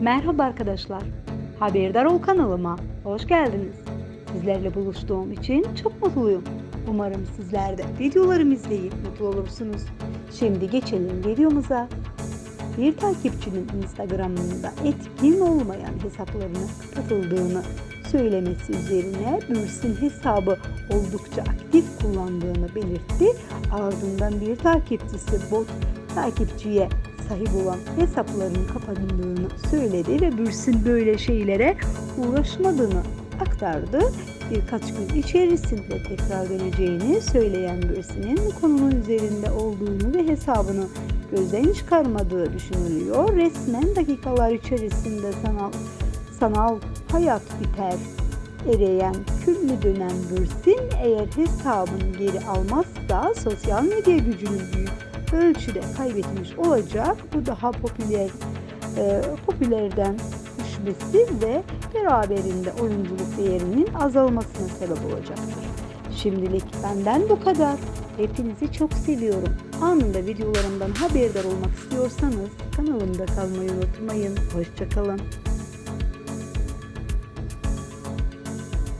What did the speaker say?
Merhaba arkadaşlar. Haberdar ol kanalıma. Hoş geldiniz. Sizlerle buluştuğum için çok mutluyum. Umarım sizler de videolarımı izleyip mutlu olursunuz. Şimdi geçelim videomuza. Bir takipçinin Instagram'ında etkin olmayan hesaplarını kapatıldığını söylemesi üzerine Bürsin hesabı oldukça aktif kullandığını belirtti. Ardından bir takipçisi bot takipçiye sahip olan hesaplarının kapandığını söyledi ve Bürsin böyle şeylere uğraşmadığını aktardı. Birkaç gün içerisinde tekrar döneceğini söyleyen Bürsin'in konunun üzerinde olduğunu ve hesabını gözden çıkarmadığı düşünülüyor. Resmen dakikalar içerisinde sanal, sanal hayat biter ereyen küllü dönen Bürsin eğer hesabını geri almazsa sosyal medya gücünü büyük ölçüde kaybetmiş olacak. Bu daha popüler e, popülerden düşmesi ve beraberinde oyunculuk değerinin azalmasına sebep olacaktır. Şimdilik benden bu kadar. Hepinizi çok seviyorum. Anında videolarımdan haberdar olmak istiyorsanız kanalımda kalmayı unutmayın. Hoşçakalın.